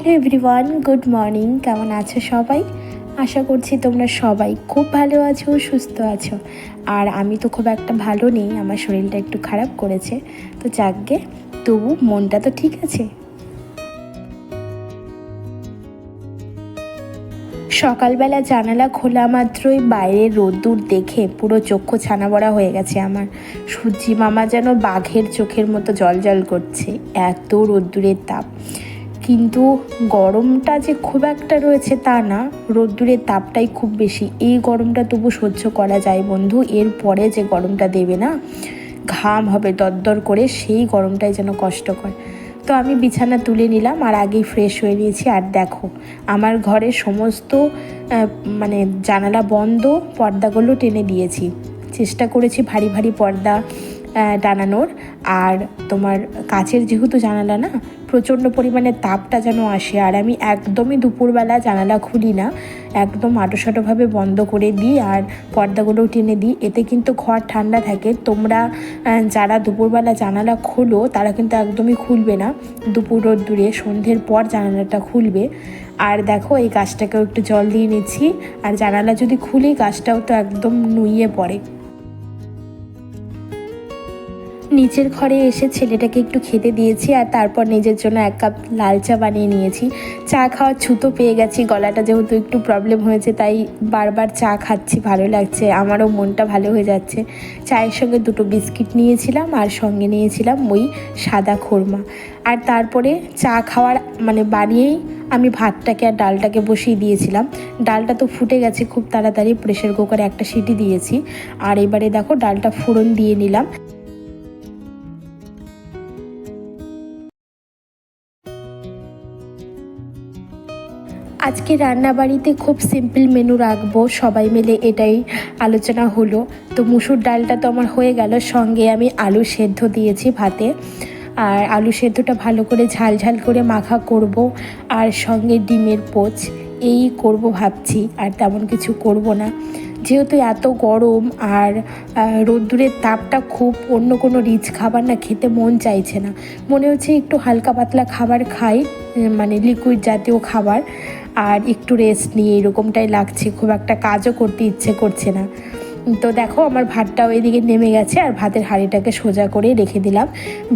Hello everyone, good morning. কেমন আছো সবাই? আশা করছি তোমরা সবাই খুব ভালো আছো, সুস্থ আছো। আর আমি তো খুব একটা ভালো নেই, আমার শরীরটা একটু খারাপ করেছে। তো যাকগে, তবু মনটা তো ঠিক আছে। সকালবেলা জানালা খোলা মাত্রই বাইরে রোদ্দুর দেখে পুরো চক্ষু ছানা বড়া হয়ে গেছে আমার। সূর্যি মামা যেন বাঘের চোখের মতো জল জল করছে, এত রোদ্দুরের তাপ। কিন্তু গরমটা যে খুব একটা রয়েছে তা না, রোদ্দুরের তাপটাই খুব বেশি। এই গরমটা তবু সহ্য করা যায় বন্ধু এর পরে যে গরমটা দেবে না, ঘাম হবে দরদর করে, সেই গরমটাই যেন কষ্টকর। তো আমি বিছানা তুলে নিলাম, আর আগেই ফ্রেশ হয়ে নিয়েছি। আর দেখো, আমার ঘরে সমস্ত মানে জানালা বন্ধ, পর্দাগুলো টেনে দিয়েছি। চেষ্টা করেছি ভারী ভারী পর্দা টানানোর। আর তোমার কাচের যেহেতু জানালা না প্রচণ্ড পরিমাণে তাপটা যেন আসে আর আমি একদমই দুপুরবেলা জানালা খুলি না, একদম আটোসাটোভাবে বন্ধ করে দিই আর পর্দাগুলোও টেনে দিই। এতে কিন্তু ঘর ঠান্ডা থাকে। তোমরা যারা দুপুরবেলা জানালা খোলো, তারা কিন্তু একদমই খুলবে না। দুপুর রোদ্দুরে সন্ধ্যের পর জানালাটা খুলবে। আর দেখো, এই গাছটাকেও একটু জল দিয়ে নিচ্ছি। আর জানালা যদি খুলি, গাছটাও তো একদম নুইয়ে পড়ে। নিচের ঘরে এসে ছেলেটাকে একটু খেতে দিয়েছি আর তারপর নিজের জন্য এক কাপ লাল চা বানিয়ে নিয়েছি। চা খাওয়ার ছুতো পেয়ে গেছি, গলাটা যেহেতু একটু প্রবলেম হয়েছে, তাই বারবার চা খাচ্ছি, ভালো লাগছে, আমারও মনটা ভালো হয়ে যাচ্ছে। চায়ের সঙ্গে দুটো বিস্কিট নিয়েছিলাম আর সঙ্গে নিয়েছিলাম ওই সাদা খোরমা। আর তারপরে চা খাওয়ার মানে বানিয়েই আমি ভাতটাকে আর ডালটাকে বসিয়ে দিয়েছিলাম। ডালটা তো ফুটে গেছে, খুব তাড়াতাড়ি প্রেশার কুকারে একটা সিটি দিয়েছি। আর এবারে দেখো, ডালটা ফোড়ন দিয়ে নিলাম। আজকে রান্নাবাড়িতে খুব সিম্পল মেনু রাখব। সবাই মিলে এটাই আলোচনা হলো। তো মুসুর ডালটা তো আমার হয়ে গেল। সঙ্গে আমি আলু সেদ্ধ দিয়েছি ভাতে। আর আলু সেদ্ধটা ভালো করে ঝাল ঝাল করে মাখা করব। আর সঙ্গে ডিমের পোচ। এই করব ভাবছি। আর তেমন কিছু করব না। যেহেতু এত গরম আর রোদ্দুরের তাপটা খুব, অন্য কোনো রিচ খাবার না খেতে মন চাইছে না। মনে হচ্ছে একটু হালকা পাতলা খাবার খাই মানে লিকুইড জাতীয় খাবার। আর একটু রেস্ট নিয়ে এরকমটাই লাগছে, খুব একটা কাজও করতে ইচ্ছে করছে না। তো দেখো আমার ভাতটাও এদিকে নেমে গেছে আর ভাতের হাঁড়িটাকে সোজা করে রেখে দিলাম।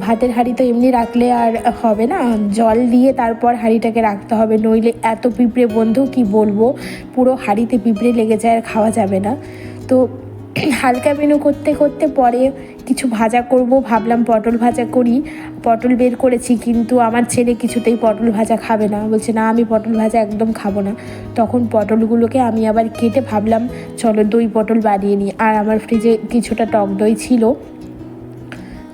ভাতের হাঁড়ি তো এমনি রাখলে আর হবে না, জল দিয়ে তারপর হাঁড়িটাকে রাখতে হবে, নইলে এত পিঁপড়ে বন্ধু কি বলব, পুরো হাঁড়িতে পিঁপড়ে লেগে যায় আর খাওয়া যাবে না। তো হালকা মেনু করতে করতে পরে কিছু ভাজা করব। ভাবলাম পটল ভাজা করি। পটল বের করেছি কিন্তু আমার ছেলে কিছুতেই পটল ভাজা খাবে না। বলছে, না, আমি পটল ভাজা একদম খাব না। তখন পটলগুলোকে আমি আবার কেটে ভাবলাম, চলো দই পটল বানিয়ে নিই। আর আমার ফ্রিজে কিছুটা টক দই ছিল।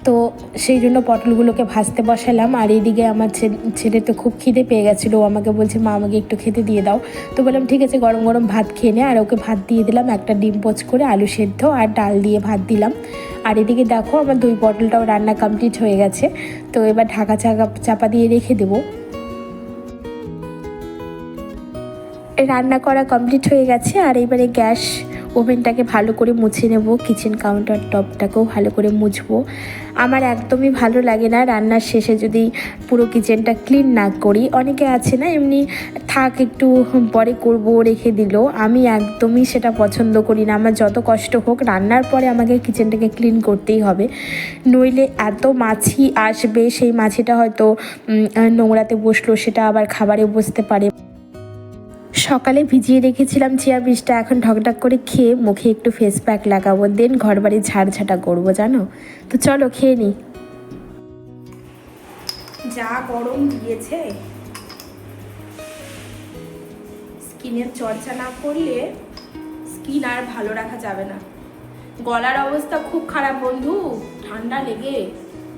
তো সেই জন্য পটলগুলোকে ভাজতে বসালাম। আর এইদিকে আমার ছেলে তো খুব খিদে পেয়ে গেছিল। ও আমাকে বলছে, মা, আমাকে একটু খেতে দিয়ে দাও। তো বললাম, ঠিক আছে, গরম গরম ভাত খেয়ে নে। আর ওকে ভাত দিয়ে দিলাম, একটা ডিম পোচ করে আলু সেদ্ধ আর ডাল দিয়ে ভাত দিলাম। আর এদিকে দেখো, আমার দই পটলটাও রান্না কমপ্লিট হয়ে গেছে। তো এবার ঢাকা চাকা, চাপা দিয়ে রেখে দেবো। রান্না করা কমপ্লিট হয়ে গেছে। আর এবারে গ্যাস ওভেনটাকে ভালো করে মুছে নেব কিচেন কাউন্টার টপটাকেও ভালো করে মুছবো। আমার একদমই ভালো লাগে না রান্নার শেষে যদি পুরো কিচেনটা ক্লিন না করি। অনেকে আছে না, এমনি থাক একটু পরে করব, রেখে দিল। আমি একদমই সেটা পছন্দ করি না। আমার যত কষ্ট হোক রান্নার পরে আমাকে কিচেনটাকে ক্লিন করতেই হবে। নইলে এত মাছি আসবে, সেই মাছিটা হয়তো নোংরাতে বসল, সেটা আবার খাবারে বসতে পারে। সকালে ভিজিয়ে রেখেছিলাম চিয়া বীজটা। এখন ঢকঢক করে খেয়ে মুখে একটু ফেস প্যাক লাগাবো দেন ঘর বাড়ি ঝাড়ঝাটা করব, জানো? তো চলো খেয়ে নি। যা গরম দিয়েছে। স্কিনের চর্চা না করলে স্কিন আর ভালো রাখা যাবে না। গলার অবস্থা খুব খারাপ বন্ধু, ঠান্ডা লেগে।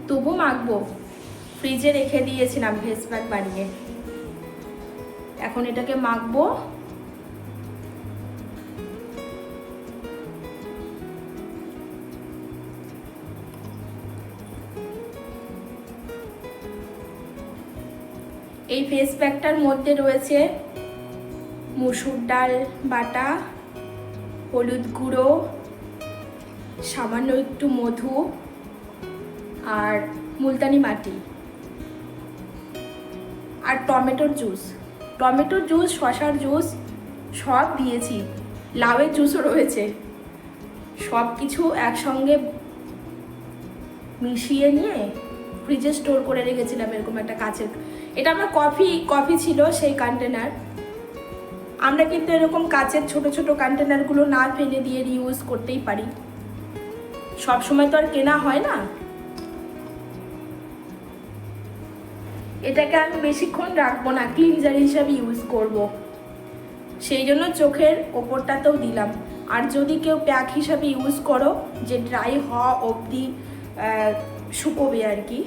তবু মাখবো। ফ্রিজে রেখে দিয়েছিলাম ফেস প্যাক বানিয়ে। এখন এটাকে মাখবো। এই ফেস প্যাকটার মধ্যে রয়েছে মুসুর ডাল, বাটা, হলুদ গুঁড়ো, সামান্য একটু মধু আর মুলতানি মাটি আর টমেটোর জুস টমেটোর জুস শশার জুস সব দিয়েছি। লাউয়ের জুসও রয়েছে। সব কিছু একসঙ্গে মিশিয়ে নিয়ে ফ্রিজে স্টোর করে রেখেছিলাম এরকম একটা কাচের। এটা আমার কফি কফি ছিল সেই কন্টেনার আমরা কিন্তু এরকম কাচের ছোট ছোট কন্টেনারগুলো না ফেলে দিয়ে ইউজ করতেই পারি। সব সময় তো আর কেনা হয় না। এটাকে আমি বেশিক্ষণ রাখব না ক্লিনজার হিসাবে ইউজ করব। সেই জন্য চোখের ওপরটাতেও দিলাম। আর যদি কেউ প্যাক হিসাবে ইউজ করো, যে ড্রাই হওয়া অবধি শুকোবে আর কি,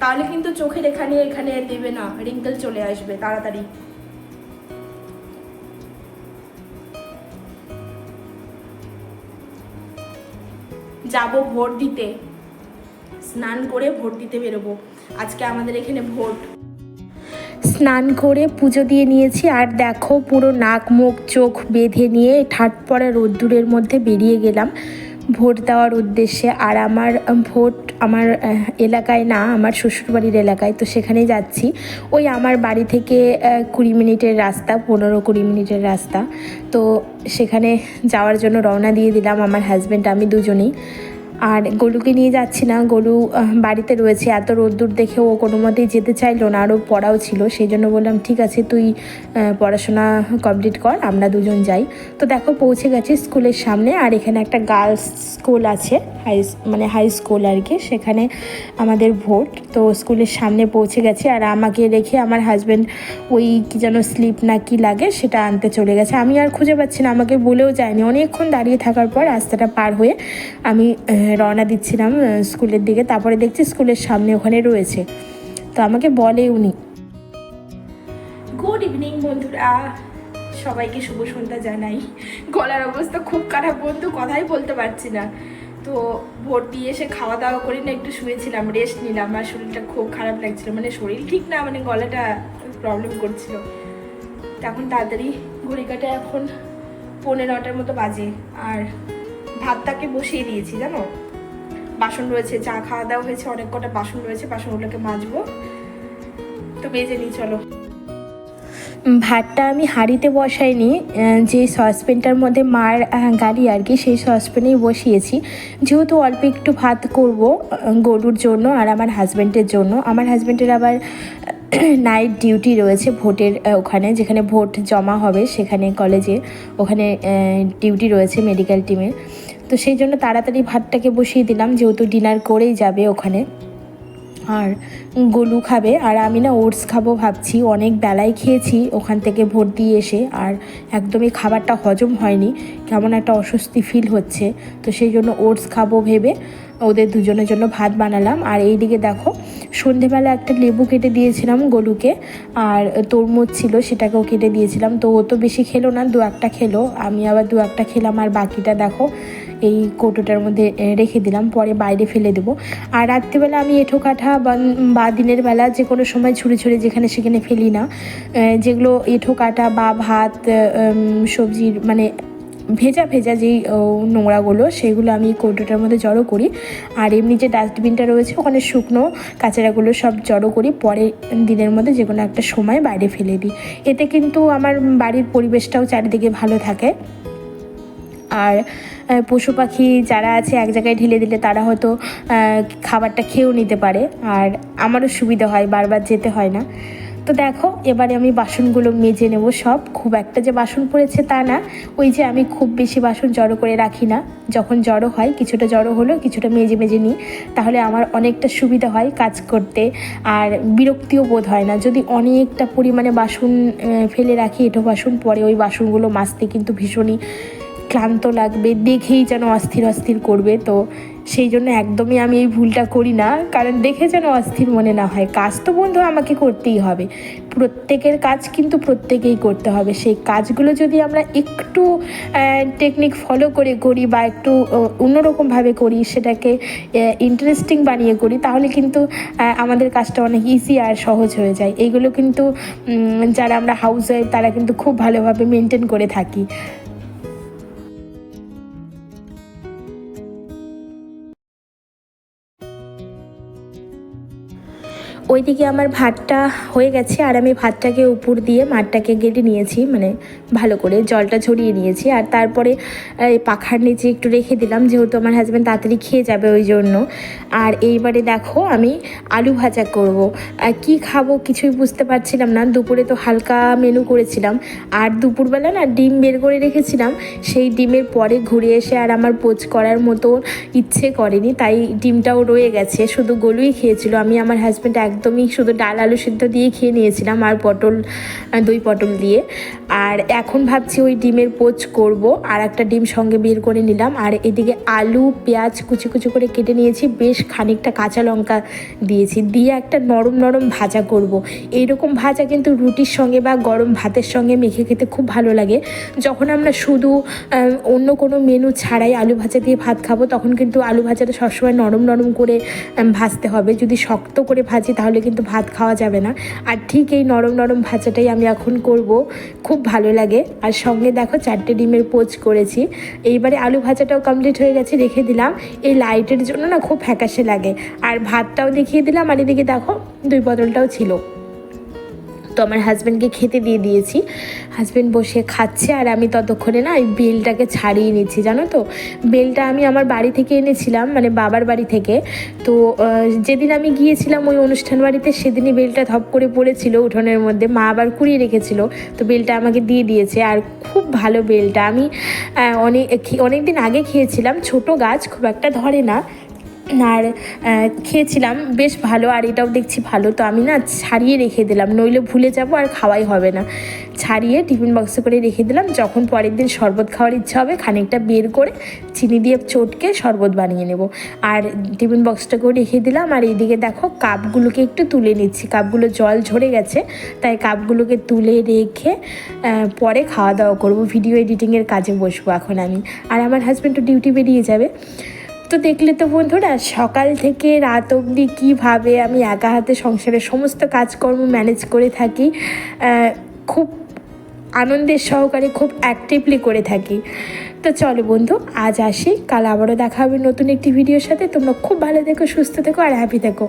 তাহলে কিন্তু চোখের এখানে এখানে দেবে না রিঙ্কেল চলে আসবে তাড়াতাড়ি। যাব ভোট দিতে। স্নান করে ভোট দিতে বেরোবো। আজকে আমাদের এখানে ভোট। স্নান করে পুজো দিয়ে নিয়েছি, আর দেখো পুরো নাক, মুখ, চোখ বেঁধে নিয়ে ঠাট পড়া রোদ্দুরের মধ্যে বেরিয়ে গেলাম ভোট দেওয়ার উদ্দেশ্যে। আর আমার ভোট আমার এলাকায় না, আমার শ্বশুরবাড়ির এলাকায়, তো সেখানেই যাচ্ছি। ওই আমার বাড়ি থেকে কুড়ি মিনিটের রাস্তা, পনেরো কুড়ি মিনিটের রাস্তা। তো সেখানে যাওয়ার জন্য রওনা দিয়ে দিলাম আমার হাজব্যান্ড আমি দুজনেই। আর গলুকে নিয়ে যাচ্ছি না গলু বাড়িতে রয়েছে। এত রোদ্দুর দেখে ও কোনো মতেই যেতে চাইলো না আরও পড়াও ছিল। সেই জন্য বললাম, ঠিক আছে, তুই পড়াশোনা কমপ্লিট কর, আমরা দুজন যাই। তো দেখো, পৌঁছে গেছি স্কুলের সামনে, আর এখানে একটা গার্লস স্কুল আছে, হাই মানে হাই স্কুল আর কি, সেখানে আমাদের ভোট। তো স্কুলের সামনে পৌঁছে গেছে, আর আমাকে রেখে আমার হাজব্যান্ড ওই কি যেন স্লিপ না কি লাগে, সেটা আনতে চলে গেছে। আমি আর খুঁজে পাচ্ছি না, আমাকে বলেও যায়নি। অনেকক্ষণ দাঁড়িয়ে থাকার পর রাস্তাটা পার হয়ে আমি রওনা দিচ্ছিলাম স্কুলের দিকে। তারপরে দেখছি স্কুলের সামনে ওখানে রয়েছে। তো আমাকে বলে উনি। গুড ইভিনিং বন্ধুরা। সবাইকে শুভ সন্ধ্যা জানাই। গলার অবস্থা খুব খারাপ, বন্ধু। কথাই বলতে পারছি না। তো ভোট দিয়ে এসে খাওয়া দাওয়া করি না একটু শুয়েছিলাম রেস্ট নিলাম। আর শরীরটা খুব খারাপ লাগছিল। মানে শরীর ঠিক না মানে গলাটা প্রবলেম করছিল। তখন তাড়াতাড়ি ঘড়ি কাটা এখন পনেরোটার মতো বাজে। আর ভাতটাকে বসিয়ে দিয়েছি, জানো? বাসন রয়েছে, চা খাওয়া দাওয়া হয়েছে, অনেক কটা বাসন রয়েছে, বাসনগুলোকে মাজবো। তো বেজে নিই, চলো। ভাতটা আমি হাঁড়িতে বসাইনি যে সসপ্যানটার মধ্যে মার গাড়ি আর কি, সেই সসপ্যানেই বসিয়েছি। যেহেতু অল্প একটু ভাত করব গরুর জন্য আর আমার হাজব্যান্ডের জন্য। আমার হাজব্যান্ডের আবার নাইট ডিউটি রয়েছে ভোটের ওখানে, যেখানে ভোট জমা হবে, সেখানে কলেজে ওখানে ডিউটি রয়েছে মেডিকেল টিমের তো সেই জন্য তাড়াতাড়ি ভাতটাকে বসিয়ে দিলাম, যেহেতু ডিনার করেই যাবে ওখানে। আর গলু খাবে, আর আমি না ওটস খাব ভাবছি। অনেক বেলায় খেয়েছি ওখান থেকে ভোট দিয়ে এসে, আর একদমই খাবারটা হজম হয়নি। কেমন একটা অস্বস্তি ফিল হচ্ছে। তো সেই জন্য ওটস খাব ভেবে ওদের দুজনের জন্য ভাত বানালাম। আর এইদিকে দেখো, সন্ধেবেলা একটা লেবু কেটে দিয়েছিলাম গলুকে আর তরমুজ ছিল সেটাকেও কেটে দিয়েছিলাম। তো ও তো বেশি খেলো না, দু একটা খেলো। আমি আবার দু একটা খেলাম, আর বাকিটা দেখো, এই কৌটোটার মধ্যে রেখে দিলাম, পরে বাইরে ফেলে দেবো। আর রাত্রিবেলা আমি এঁঠো কাঠা বা দিনের বেলা যে কোনো সময় ছুঁড়ে ছুঁড়ে যেখানে সেখানে ফেলি না। যেগুলো এঁঠো কাটা বা ভাত সবজির মানে ভেজা ভেজা যেই নোংরাগুলো, সেগুলো আমি কৌটোটার মধ্যে জড়ো করি। আর এমনি যে ডাস্টবিনটা রয়েছে, ওখানে শুকনো কাঁচারাগুলো সব জড়ো করি। পরে দিনের মধ্যে যে কোনো একটা সময় বাইরে ফেলে দিই। এতে কিন্তু আমার বাড়ির পরিবেশটাও চারিদিকে ভালো থাকে। আর পশু পাখি যারা আছে, এক জায়গায় ঢেলে দিলে তারা হয়তো খাবারটা খেয়েও নিতে পারে। আর আমারও সুবিধা হয়, বারবার যেতে হয় না। তো দেখো, এবারে আমি বাসনগুলো মেজে নেব সব। খুব একটা যে বাসন পড়েছে তা না। ওই যে আমি খুব বেশি বাসন জড়ো করে রাখি না। যখন জড়ো হয়, কিছুটা জড়ো হলো, কিছুটা মেজে মেজে নিই। তাহলে আমার অনেকটা সুবিধা হয় কাজ করতে। আর বিরক্তিও বোধ হয় না। যদি অনেকটা পরিমাণে বাসন ফেলে রাখি, এঁটো বাসন পরে ওই বাসনগুলো মাজতে কিন্তু ভীষণই ক্লান্ত লাগবে, দেখেই যেন অস্থির অস্থির করবে। তো সেই জন্য একদমই আমি এই ভুলটা করি না, কারণ দেখে যেন অস্থির মনে না হয়। কাজ তো বন্ধু আমাকে করতেই হবে। প্রত্যেকের কাজ কিন্তু প্রত্যেকেই করতে হবে। সেই কাজগুলো যদি আমরা একটু টেকনিক ফলো করে করি বা একটু অন্যরকমভাবে করি, সেটাকে ইন্টারেস্টিং বানিয়ে করি, তাহলে কিন্তু আমাদের কাজটা অনেক ইজি আর সহজ হয়ে যায়। এইগুলো কিন্তু যারা আমরা হাউস ওয়াইফ তারা কিন্তু খুব ভালোভাবে মেনটেন করে থাকি। ওইদিকে আমার ভাতটা হয়ে গেছে আর আমি ভাতটাকে উপর দিয়ে মাঠটাকে গেটে নিয়েছি মানে ভালো করে জলটা ছড়িয়ে নিয়েছি। আর তারপরে পাখার নিচে একটু রেখে দিলাম, যেহেতু আমার হাজব্যান্ড তাড়াতাড়ি খেয়ে যাবে ওই জন্য। আর এইবারে দেখো, আমি আলু ভাজা করব। কি খাব কিছুই বুঝতে পারছিলাম না। দুপুরে তো হালকা মেনু করেছিলাম। আর দুপুরবেলা না ডিম বের করে রেখেছিলাম। সেই ডিমের পরে ঘুরে এসে আর আমার পোচ করার মতো ইচ্ছে করেনি, তাই ডিমটাও রয়ে গেছে। শুধু গলুই খেয়েছিল। আমি আমার হাজব্যান্ড একদমই শুধু ডাল, আলু সিদ্ধ দিয়ে খেয়ে নিয়েছিলাম আর পটল দই পটল দিয়ে। আর এখন ভাবছি ওই ডিমের পোচ করব আর একটা ডিম সঙ্গে বের করে নিলাম। আর এদিকে আলু, পেঁয়াজ কুচি কুচি করে কেটে নিয়েছি, বেশ খানিকটা কাঁচা লঙ্কা দিয়েছি। দিয়ে একটা নরম নরম ভাজা করব। এইরকম ভাজা কিন্তু রুটির সঙ্গে বা গরম ভাতের সঙ্গে মেখে খেতে খুব ভালো লাগে। যখন আমরা শুধু অন্য কোনো মেনু ছাড়াই আলু ভাজা দিয়ে ভাত খাব, তখন কিন্তু আলু ভাজাটা সবসময় নরম নরম করে ভাজতে হবে। যদি শক্ত করে ভাজি তাহলে কিন্তু ভাত খাওয়া যাবে না। আর ঠিক এই নরম নরম ভাজাটাই আমি এখন করব। খুব ভালো লাগে। আর সঙ্গে দেখো চারটে ডিমের পোচ করেছি। এইবারে আলু ভাজাটাও কমপ্লিট হয়ে গেছে, রেখে দিলাম। এই লাইটের জন্য না খুব ফ্যাকাশে লাগে। আর ভাতটাও দেখিয়ে দিলাম, আর এদিকে দেখো দুই বদলটাও ছিল। তো আমার হাজব্যান্ডকে খেতে দিয়ে দিয়েছি। হাজব্যান্ড বসে খাচ্ছে আর আমি ততক্ষণে না এই বেলটাকে ছাড়িয়ে নিচ্ছি, জানো তো? বেলটা আমি আমার বাড়ি থেকে এনেছিলাম মানে বাবার বাড়ি থেকে। তো যেদিন আমি গিয়েছিলাম ওই অনুষ্ঠান বাড়িতে সেদিনই বেলটা ধপ করে পড়েছিল উঠোনের মধ্যে। মা আবার কুড়িয়ে রেখেছিল, তো বেলটা আমাকে দিয়ে দিয়েছে। আর খুব ভালো বেলটা। আমি অনেক অনেক দিন আগে খেয়েছিলাম, ছোট গাছ, খুব একটা ধরে না। আর খেয়েছিলাম, বেশ ভালো, আর এটাও দেখছি ভালো। তো আমি না ছাড়িয়ে রেখে দিলাম, নইলে ভুলে যাব আর খাওয়াই হবে না। ছাড়িয়ে টিফিন বক্সে করে রেখে দিলাম, যখন পরের দিন শরবত খাওয়ার ইচ্ছা হবে, খানিকটা বের করে চিনি দিয়ে চটকে শরবত বানিয়ে নেব। আর টিফিন বক্সটাকেও রেখে দিলাম, আর এইদিকে দেখো কাপগুলোকে একটু তুলে নিচ্ছি। কাপগুলো জল ঝরে গেছে, তাই কাপগুলোকে তুলে রেখে পরে খাওয়া দাওয়া করব। ভিডিও এডিটিংয়ের কাজে বসবো এখন আমি। আর আমার হাজব্যান্ড তো ডিউটি বেরিয়ে যাবে। তো দেখলে তো বন্ধুরা, সকাল থেকে রাত অবধি কীভাবে আমি একা হাতে সংসারের সমস্ত কাজকর্ম ম্যানেজ করে থাকি খুব আনন্দের সহকারে, খুব অ্যাক্টিভলি করে থাকি। তো চলো বন্ধু, আজ আসি, কাল আবারও দেখা হবে নতুন একটি ভিডিওর সাথে। তোমরা খুব ভালো থেকো, সুস্থ থেকো, আর হ্যাপি থেকো।